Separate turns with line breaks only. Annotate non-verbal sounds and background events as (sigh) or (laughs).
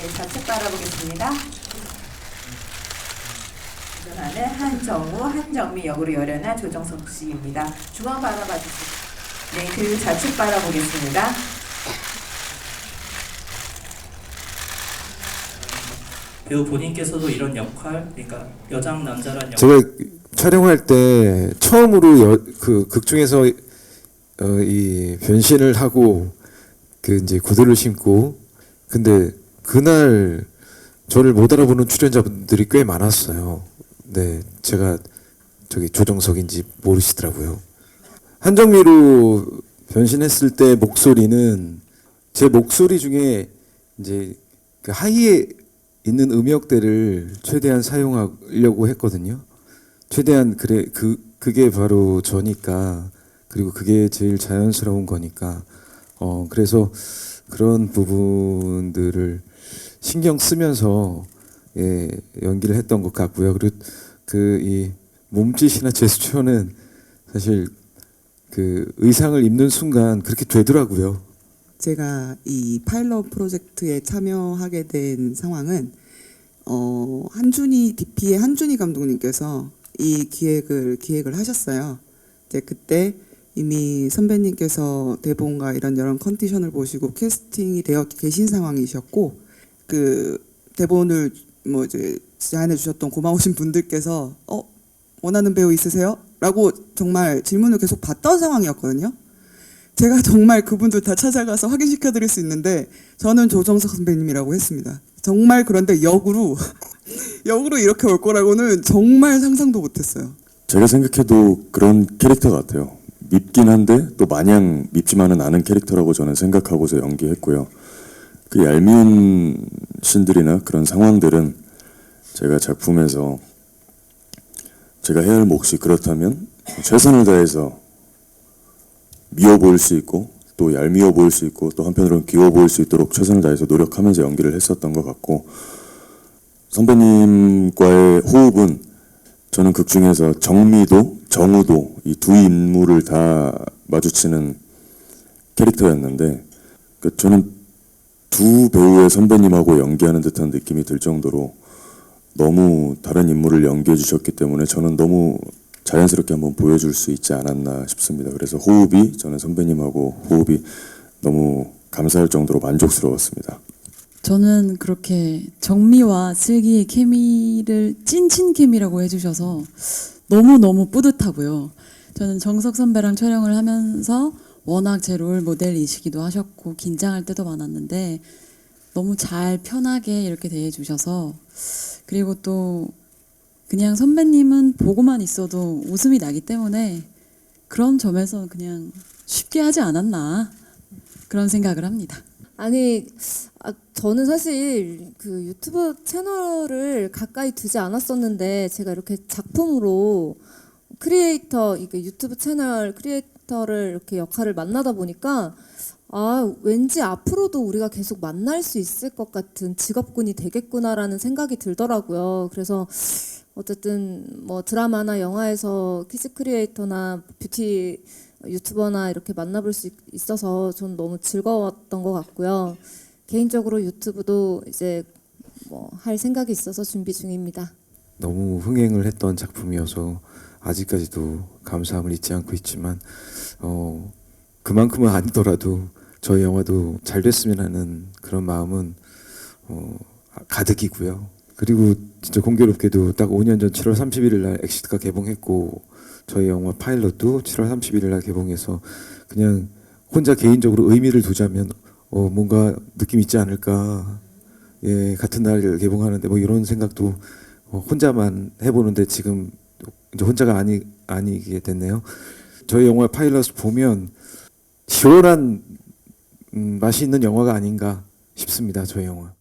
네, 좌측 바라보겠습니다. 이번에는 한정우, 한정미 역으로 열연한 조정석 씨입니다. 중앙 바라봐 주시죠. 네, 그 좌측 바라보겠습니다.
배우 본인께서도 이런 역할, 그러니까 여장 남자란 역할
제가 촬영할 때 처음으로 여, 그 극중에서 어, 이 변신을 하고 그 이제 구두를 신고 근데 그날 저를 못 알아보는 출연자분들이 꽤 많았어요. 네, 제가 저기 조정석인지 모르시더라고요. 한정미로 변신했을 때 목소리는 제 목소리 중에 이제 그 하이에 있는 음역대를 최대한 사용하려고 했거든요. 최대한 그래 그 그게 바로 저니까 그리고 그게 제일 자연스러운 거니까 어 그래서 그런 부분들을 신경 쓰면서 예 연기를 했던 것 같고요. 그리고 그 이 몸짓이나 제스처는 사실 그 의상을 입는 순간 그렇게 되더라고요.
제가 이 파일럿 프로젝트에 참여하게 된 상황은 어, 한준희 DP의 한준희 감독님께서 이 기획을 기획을 하셨어요. 이제 그때 이미 선배님께서 대본과 이런 여러 컨디션을 보시고 캐스팅이 되어 계신 상황이셨고 그 대본을 뭐 이제 제안해 주셨던 고마우신 분들께서 어 원하는 배우 있으세요? 라고 정말 질문을 계속 받던 상황이었거든요. 제가 정말 그분들 다 찾아가서 확인시켜 드릴 수 있는데 저는 조정석 선배님이라고 했습니다. 정말 그런데 역으로 (laughs) 역으로 이렇게 올 거라고는 정말 상상도 못 했어요.
제가 생각해도 그런 캐릭터 같아요. 밉긴 한데 또 마냥 밉지만은 않은 캐릭터라고 저는 생각하고서 연기했고요. 그 얄미운 신들이나 그런 상황들은 제가 작품에서 제가 해야 할 몫이 그렇다면 최선을 다해서 미워 보일 수 있고 또 얄미워 보일 수 있고 또 한편으로는 귀여워 보일 수 있도록 최선을 다해서 노력하면서 연기를 했었던 것 같고 선배님과의 호흡은 저는 극 중에서 정미도 정우도 이 두 인물을 다 마주치는 캐릭터였는데 그 저는 두 배우의 선배님하고 연기하는 듯한 느낌이 들 정도로 너무 다른 인물을 연기해 주셨기 때문에 저는 너무 자연스럽게 한번 보여줄 수 있지 않았나 싶습니다. 그래서 호흡이 저는 선배님하고 호흡이 너무 감사할 정도로 만족스러웠습니다.
저는 그렇게 정미와 슬기의 케미를 찐친 케미라고 해주셔서 너무너무 뿌듯하고요. 저는 정석 선배랑 촬영을 하면서 워낙 제 롤 모델이시기도 하셨고 긴장할 때도 많았는데 너무 잘 편하게 이렇게 대해주셔서 그리고 또 그냥 선배님은 보고만 있어도 웃음이 나기 때문에 그런 점에서 그냥 쉽게 하지 않았나 그런 생각을 합니다.
아니, 아, 저는 사실 그 유튜브 채널을 가까이 두지 않았었는데 제가 이렇게 작품으로 크리에이터, 이게 유튜브 채널 크리에이터 를 이렇게 역할을 만나다 보니까 아, 왠지 앞으로도 우리가 계속 만날 수 있을 것 같은 직업군이 되겠구나라는 생각이 들더라고요. 그래서 어쨌든 뭐 드라마나 영화에서 키즈 크리에이터나 뷰티 유튜버나 이렇게 만나볼 수 있- 있어서 전 너무 즐거웠던 것 같고요. 개인적으로 유튜브도 이제 뭐 할 생각이 있어서 준비 중입니다.
너무 흥행을 했던 작품이어서 아직까지도 감사함을 잊지 않고 있지만 어 그만큼은 아니더라도 저희 영화도 잘 됐으면 하는 그런 마음은 어 가득이고요. 그리고 진짜 공교롭게도 딱 5년 전 7월 31일 날 엑시트가 개봉했고 저희 영화 파일럿도 7월 31일 날 개봉해서 그냥 혼자 개인적으로 의미를 두자면 어 뭔가 느낌 있지 않을까 예 같은 날 개봉하는데 뭐 이런 생각도 어, 혼자만 해보는데 지금 이제 혼자가 아니 아니게 됐네요. 저희 영화 파일럿 보면 시원한 음, 맛이 있는 영화가 아닌가 싶습니다. 저희 영화.